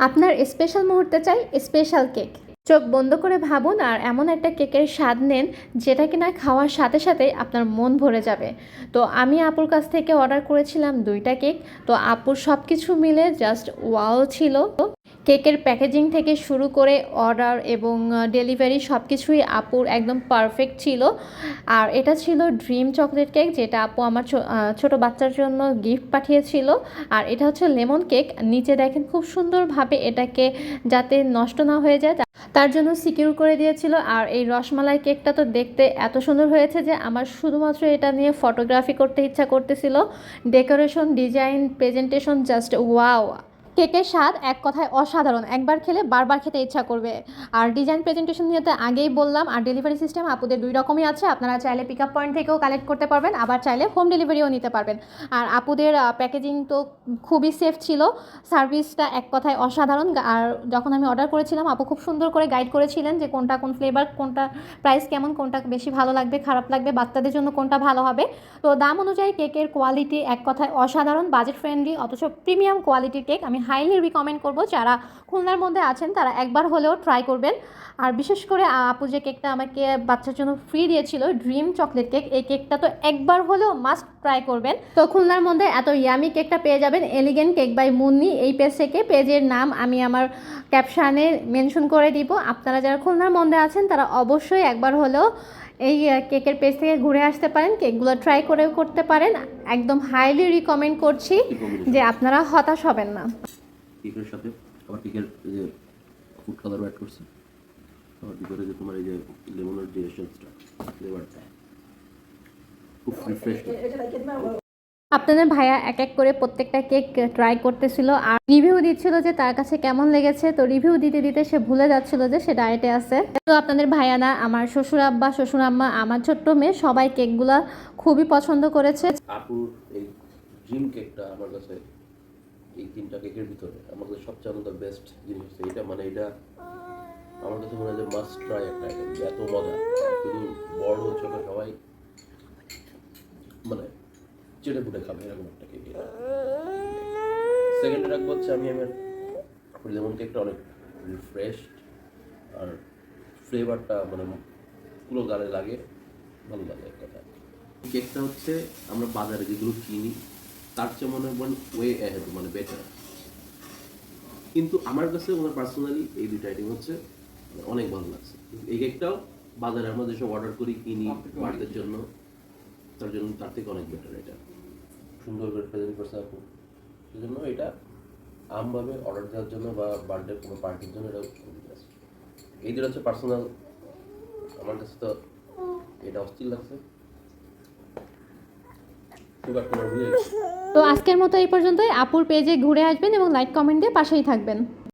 আপনার স্পেশাল মুহূর্তে চাই স্পেশাল কেক চোখ বন্ধ করে ভাবুন আর এমন একটা কেকের স্বাদ নেন যেটা কিনা খাওয়ার সাথে সাথে আপনার মন ভরে যাবে। তো আমি আপুর কাছ থেকে অর্ডার করেছিলাম দুইটা কেক তো আপুর সব কিছু মিলে জাস্ট ওয়াও ছিল। কেকের প্যাকেজিং থেকে শুরু করে অর্ডার এবং ডেলিভারি সব কিছুই আপুর একদম পারফেক্ট ছিল। আর এটা ছিল ড্রিম চকলেট কেক যেটা আপু আমার ছোট বাচ্চার জন্য গিফট পাঠিয়েছিল। আর এটা হচ্ছে লেমন কেক। নিচে দেখেন খুব সুন্দরভাবে এটাকে যাতে নষ্ট না হয়ে যায়, তার জন্য সিকিউর করে দিয়েছিল। আর এই রসমালাই কেকটা তো দেখতে এত সুন্দর হয়েছে যে আমার শুধুমাত্র এটা নিয়ে ফটোগ্রাফি করতে ইচ্ছা করতেছিল। Decoration, design, presentation, just wow! কেকের স্বাদ এক কথায় অসাধারণ। একবার খেলে বারবার খেতে ইচ্ছা করবে। আর ডিজাইন প্রেজেন্টেশন নিয়ে তো আগেই বললাম, আর ডেলিভারি সিস্টেম আপুদের দুই রকমই আছে। আপনারা চাইলে পিক আপ পয়েন্ট থেকেও কালেক্ট করতে পারবেন, আবার চাইলে হোম ডেলিভারিও নিতে পারবেন। আর আপুদের প্যাকেজিং তো খুবই সেফ ছিল। সার্ভিসটা এক কথায় অসাধারণ। আর যখন আমি অর্ডার করেছিলাম, আপু খুব সুন্দর করে গাইড করেছিলেন যে কোনটা কোন ফ্লেভার কোনটা প্রাইস কেমন, কোনটা বেশি ভালো লাগবে, খারাপ লাগবে, বাচ্চাদের জন্য কোনটা ভালো হবে। তো দাম অনুযায়ী কেকের কোয়ালিটি এক কথায় অসাধারণ বাজেট ফ্রেন্ডলি অথচ প্রিমিয়াম কোয়ালিটির কেক আমি হাইলি রিকমেন্ড করব। যারা খুলনার মধ্যে আছেন, তারা একবার হলেও ট্রাই করবেন। আর বিশেষ করে আপু যে কেকটা আমাকে বাচ্চার জন্য ফ্রি দিয়েছিল ড্রিম চকলেট কেক এই কেকটা তো একবার হলেও মাস্ট ট্রাই করবেন। তো খুলনার মধ্যে এত ইয়ামি কেকটা পেয়ে যাবেন এলিগেন্ট কেক বাই মুন্নি এই পেজ থেকে। পেজের নাম আমি আমার ক্যাপশানে মেনশন করে দিব। আপনারা যারা খুলনার মধ্যে আছেন, তারা অবশ্যই একবার হলেও এই কেকের পেজ থেকে ঘুরে আসতে পারেন কেকগুলো ট্রাই করেও করতে পারেন একদম হাইলি রিকমেন্ড করছি যে আপনারা হতাশ হবেন না কেকের সাথে আবার কেকের যে ফুড কালার অ্যাড করছি আবার ভিতরে যে তোমার এই যে লেমনের যে এসেন্সটা ফ্লেভারটা খুব রিফ্রেশ আপনাদের ভাইয়া এক এক করে প্রত্যেকটা কেক ট্রাই করতেছিল আর রিভিউ দিচ্ছিল যে তার কাছে কেমন লেগেছে। তো রিভিউ দিতে দিতে সে ভুলে যাচ্ছিল যে সে ডায়েটে আছে। তো আপনাদের ভাইয়া না, আমার শ্বশুর আব্বা, শ্বশুর আম্মা, আমার ছোট্ট মেয়ে সবাই কেকগুলা খুবই পছন্দ করেছে। ড্রিম কেকটা আমার কাছে এই তিনটা কেকের ভিতরে আমার কাছে সবচেয়ে বেস্ট জিনিস এটা। মানে এটা আমার কাছে মনে হয় যে মাস্ট ট্রাই একটা এত মজা। শুধু বড় ছোট সবাই। মানে চেটে ফুটে খাবে এরকম একটা কেক এটা। সেকেন্ডে রাখব হচ্ছে আমি আমার লেমন কেকটা অনেক রিফ্রেশড আর ফ্লেভারটা মানে পুরো গালে লাগে ভালো লাগে এক কথা কেকটা হচ্ছে আমরা বাজারে যেগুলো কিনি তার চেয়ে মনে হয় ওয়ে অ্যাহেড মানে বেটার কিন্তু আমার কাছে ওনার পার্সোনালি এই দুইটা আইটেম হচ্ছে অনেক ভালো লাগছে। এই কেকটাও বাজারে আমরা যেসব অর্ডার করি কিনি বাড়ির জন্য তার জন্য তার থেকে অনেক বেটার এটা। সুন্দর করে প্রেজেন্ট করছে আপু। সেজন্য এটা আমভাবে অর্ডার দেওয়ার জন্য বা বার্থডে কোনো পার্টির জন্য এটা এই দুটো হচ্ছে পার্সোনাল আমার কাছে তো এটা অস্থির লাগছে। তো আজকের মতো এই পর্যন্তই। আপুর পেজে ঘুরে আসবেন এবং লাইক কমেন্ট দিয়ে পাশেই থাকবেন।